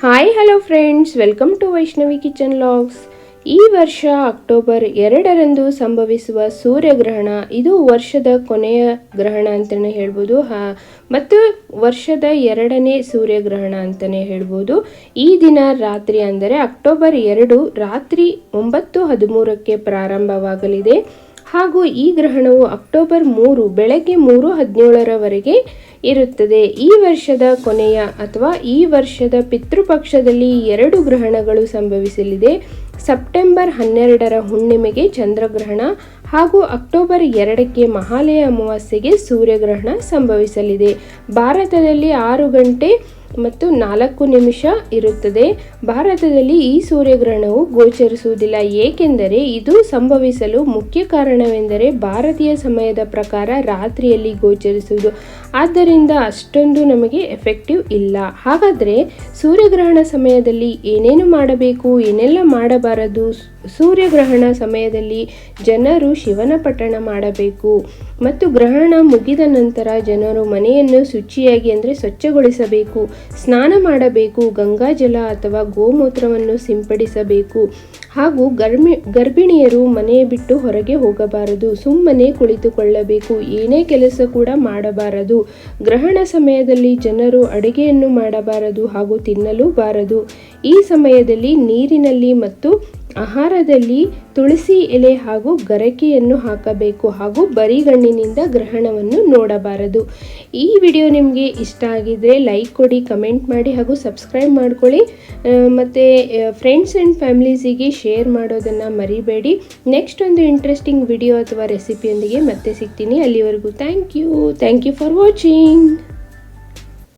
Hi hello friends welcome to Vaishnavi kitchen logs ಈ ವರ್ಷ October ಎರಡರಂದು ಸಂಭವಿಸುವ ಸೂರ್ಯಗ್ರಹಣ, ಇದು ವರ್ಷದ ಕೊನೆಯ ಗ್ರಹಣ ಅಂತಲೇ ಹೇಳ್ಬೋದು. ಹಾ, ಮತ್ತು ವರ್ಷದ ಎರಡನೇ ಸೂರ್ಯಗ್ರಹಣ ಅಂತಲೇ ಹೇಳ್ಬೋದು. ಈ ದಿನ ರಾತ್ರಿ ಅಂದರೆ ಅಕ್ಟೋಬರ್ ಎರಡು, ರಾತ್ರಿ ಒಂಬತ್ತು ಹದಿಮೂರಕ್ಕೆ ಪ್ರಾರಂಭವಾಗಲಿದೆ. ಹಾಗೂ ಈ ಗ್ರಹಣವು ಅಕ್ಟೋಬರ್ ಮೂರು ಬೆಳಗ್ಗೆ ಮೂರು ಹದಿನೇಳರವರೆಗೆ ಇರುತ್ತದೆ. ಈ ವರ್ಷದ ಕೊನೆಯ ಅಥವಾ ಈ ವರ್ಷದ ಪಿತೃಪಕ್ಷದಲ್ಲಿ ಎರಡು ಗ್ರಹಣಗಳು ಸಂಭವಿಸಲಿದೆ. ಸೆಪ್ಟೆಂಬರ್ ಹನ್ನೆರಡರ ಹುಣ್ಣಿಮೆಗೆ ಚಂದ್ರಗ್ರಹಣ ಹಾಗೂ ಅಕ್ಟೋಬರ್ ಎರಡಕ್ಕೆ ಮಹಾಲಯ ಅಮಾವಾಸ್ಯೆಗೆ ಸೂರ್ಯಗ್ರಹಣ ಸಂಭವಿಸಲಿದೆ. ಭಾರತದಲ್ಲಿ ಆರು ಗಂಟೆ ಮತ್ತು ನಾಲ್ಕು ನಿಮಿಷ ಇರುತ್ತದೆ. ಭಾರತದಲ್ಲಿ ಈ ಸೂರ್ಯಗ್ರಹಣವು ಗೋಚರಿಸುವುದಿಲ್ಲ. ಏಕೆಂದರೆ ಇದು ಸಂಭವಿಸಲು ಮುಖ್ಯ ಕಾರಣವೆಂದರೆ ಭಾರತೀಯ ಸಮಯದ ಪ್ರಕಾರ ರಾತ್ರಿಯಲ್ಲಿ ಗೋಚರಿಸುವುದು. ಆದ್ದರಿಂದ ಅಷ್ಟೊಂದು ನಮಗೆ ಎಫೆಕ್ಟಿವ್ ಇಲ್ಲ. ಹಾಗಾದರೆ ಸೂರ್ಯಗ್ರಹಣ ಸಮಯದಲ್ಲಿ ಏನೇನು ಮಾಡಬೇಕು, ಏನೆಲ್ಲ ಮಾಡಬಾರದು? ಸೂರ್ಯಗ್ರಹಣ ಸಮಯದಲ್ಲಿ ಜನರು ಶಿವನ ಪಠಣ ಮಾಡಬೇಕು. ಮತ್ತು ಗ್ರಹಣ ಮುಗಿದ ನಂತರ ಜನರು ಮನೆಯನ್ನು ಶುಚಿಯಾಗಿ ಅಂದರೆ ಸ್ವಚ್ಛಗೊಳಿಸಬೇಕು. ಸ್ನಾನ ಮಾಡಬೇಕು ಗಂಗಾಜಲ ಅಥವಾ ಗೋಮೂತ್ರವನ್ನು ಸಿಂಪಡಿಸಬೇಕು. ಹಾಗೂ ಗರ್ಭಿ ಗರ್ಭಿಣಿಯರು ಮನೆ ಬಿಟ್ಟು ಹೊರಗೆ ಹೋಗಬಾರದು. ಸುಮ್ಮನೆ ಕುಳಿತುಕೊಳ್ಳಬೇಕು. ಏನೇ ಕೆಲಸ ಕೂಡ ಮಾಡಬಾರದು. ಗ್ರಹಣ ಸಮಯದಲ್ಲಿ ಜನರು ಅಡುಗೆಯನ್ನು ಮಾಡಬಾರದು ಹಾಗೂ ತಿನ್ನಲೂ ಬಾರದು ಈ ಸಮಯದಲ್ಲಿ ನೀರಿನಲ್ಲಿ ಮತ್ತು ಆಹಾರದಲ್ಲಿ ತುಳಸಿ ಎಲೆ ಹಾಗೂ ಗರಕೆಯನ್ನು ಹಾಕಬೇಕು ಹಾಗೂ ಬರಿಗಣ್ಣಿನಿಂದ ಗ್ರಹಣವನ್ನು ನೋಡಬಾರದು. ಈ ವಿಡಿಯೋ ನಿಮಗೆ ಇಷ್ಟ ಆಗಿದ್ರೆ ಲೈಕ್ ಕೊಡಿ, ಕಮೆಂಟ್ ಮಾಡಿ ಹಾಗೂ ಸಬ್ಸ್ಕ್ರೈಬ್ ಮಾಡ್ಕೊಳ್ಳಿ. ಮತ್ತು ಫ್ರೆಂಡ್ಸ್ ಆ್ಯಂಡ್ ಫ್ಯಾಮಿಲೀಸಿಗೆ ಶೇರ್ ಮಾಡೋದನ್ನು ಮರಿಬೇಡಿ. ನೆಕ್ಸ್ಟ್ ಒಂದು ಇಂಟ್ರೆಸ್ಟಿಂಗ್ ವಿಡಿಯೋ ಅಥವಾ ರೆಸಿಪಿಯೊಂದಿಗೆ ಮತ್ತೆ ಸಿಗ್ತೀನಿ. ಅಲ್ಲಿವರೆಗೂ thank you thank you for watching